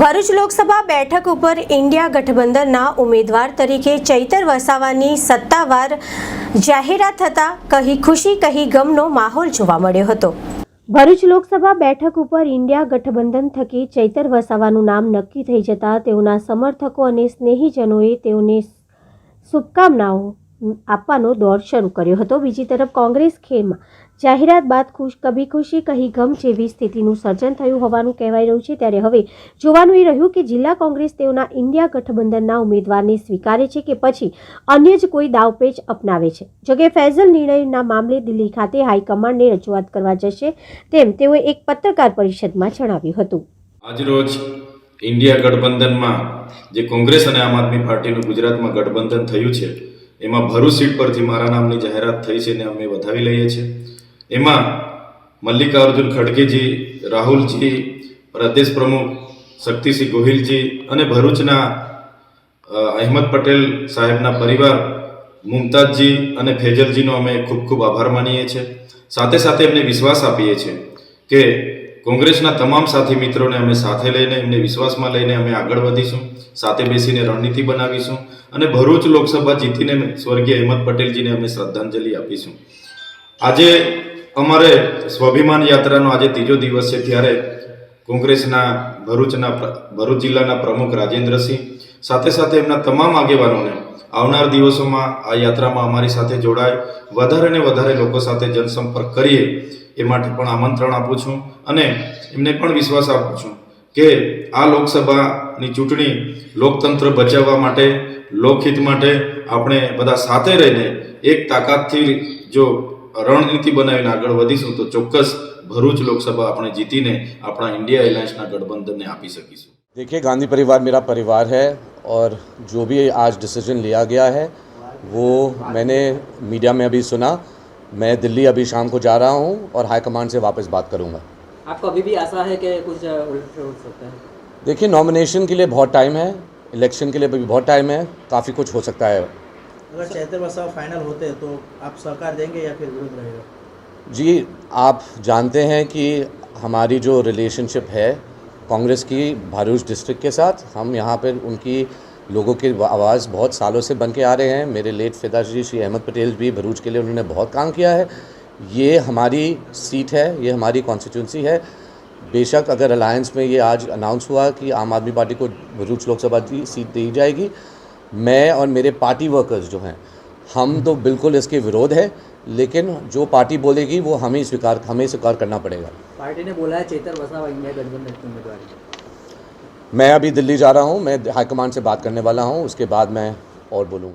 ભરૂચ લોકસભા બેઠક ઉપર ઇન્ડિયા ગઠબંધનના ઉમેદવાર તરીકે ચૈતર વસાવાની સત્તાવાર જાહેરાત થતાં કહી ખુશી કહી ગમનો માહોલ જોવા મળ્યો હતો. ભરૂચ લોકસભા બેઠક ઉપર ઇન્ડિયા ગઠબંધન થકી ચૈતર વસાવાનું નામ નક્કી થઈ જતાં તેઓના સમર્થકો અને સ્નેહીજનોએ તેઓને શુભકામનાઓ આપવાનો દોર શરૂ કર્યો હતો. બીજી તરફ કોંગ્રેસ ખેમાં જાહેરાત બાદ ખુશ, કભી ખુશી, કહી ગમ જેવી સ્થિતિનું સર્જન થયું હોવાનું કહેવાઈ રહ્યું છે. ત્યારે હવે જોવાનું એ રહ્યું કે જિલ્લા કોંગ્રેસ તેઓના ઇન્ડિયા ગઠબંધનના ઉમેદવારને સ્વીકારે છે કે પછી અન્ય જ કોઈ દાવપેચ અપનાવે છે. જોકે ફેઝલ નિર્ણયના મામલે દિલ્હી ખાતે હાઈકમાન્ડને રજૂઆત કરવા જશે તેમ તેઓએ એક પત્રકાર પરિષદમાં જણાવ્યું હતું. આજરોજ ઇન્ડિયા ગઠબંધનમાં જે કોંગ્રેસ અને આમ આદમી પાર્ટીનું ગુજરાતમાં ગઠબંધન થયું છે એમાં ભરૂચ સીટ પરથી મારા નામની જાહેરાત થઈ છે ને અમે વધાવી લઈએ છીએ. એમાં મલ્લિકાર્જુન ખડગેજી, રાહુલજી, પ્રદેશ પ્રમુખ શક્તિસિંહ ગોહિલજી અને ભરૂચના અહેમદ પટેલ સાહેબના પરિવાર મુમતાજજી અને ફેજલજીનો અમે ખૂબ ખૂબ આભાર માનીએ છીએ. સાથે સાથે એમને વિશ્વાસ આપીએ છીએ કે કોંગ્રેસના તમામ સાથી મિત્રોને અમે સાથે લઈને, એમને વિશ્વાસમાં લઈને અમે આગળ વધીશું, સાથે બેસીને રણનીતિ બનાવીશું અને ભરૂચ લોકસભા જીતીને સ્વર્ગીય અહેમદ પટેલજીને અમે શ્રદ્ધાંજલિ આપીશું. આજે અમારે સ્વાભિમાન યાત્રાનો આજે ત્રીજો દિવસ છે, ત્યારે કોંગ્રેસના ભરૂચના ભરૂચ જિલ્લાના પ્રમુખ રાજેન્દ્રસિંહ સાથે સાથે એમના તમામ આગેવાનોને આવનાર દિવસોમાં આ યાત્રામાં અમારી સાથે જોડાય વધારે ને વધારે લોકો સાથે જનસંપર્ક કરીએ એ માટે પણ આમંત્રણ આપું છું અને એમને પણ વિશ્વાસ આપું છું કે આ લોકસભાની ચૂંટણી લોકતંત્ર બચાવવા માટે લોકહિત માટે આપણે બધા સાથે રહીને એક તાકાતથી જો રણનીતિ બનાવીને આગળ વધીશું તો ચોક્કસ ભરૂચ લોકસભા આપણે જીતીને આપણા ઇન્ડિયા એલાયન્સના ગઠબંધનને આપી શકીશું देखिए गांधी परिवार मेरा परिवार है और जो भी आज डिसीजन लिया गया है वो मैंने मीडिया में अभी सुना मैं दिल्ली अभी शाम को जा रहा हूँ और हाईकमान से वापस बात करूँगा। आपको अभी भी आशा है कि कुछ उल्ट उठ सकता है? देखिए नॉमिनेशन के लिए बहुत टाइम है इलेक्शन के लिए भी बहुत टाइम है काफ़ी कुछ हो सकता है। अगर चैतर वसावा फाइनल होते हैं तो आप सरकार देंगे या फिर विरोध रहेगा? जी आप जानते हैं कि हमारी जो रिलेशनशिप है कांग्रेस की भरूच डिस्ट्रिक्ट के साथ हम यहाँ पर उनकी लोगों की आवाज़ बहुत सालों से बन के आ रहे हैं। मेरे लेट पिताश्री श्री अहमद पटेल भी भरूच के लिए उन्होंने बहुत काम किया है। ये हमारी सीट है, ये हमारी कॉन्स्टिट्यूंसी है। बेशक अगर अलायंस में ये आज अनाउंस हुआ कि आम आदमी पार्टी को भरूच लोकसभा की सीट दी जाएगी, मैं और मेरे पार्टी वर्कर्स जो हैं, हम तो बिल्कुल इसके विरोध है, लेकिन जो पार्टी बोलेगी वो हमें स्वीकार हमें स्वीकार करना पड़ेगा। पार्टी ने बोला है चेतर इंडिया गठबंधन उम्मीदवार मैं अभी दिल्ली जा रहा हूँ मैं हाईकमान से बात करने वाला हूँ उसके बाद मैं और बोलूँगा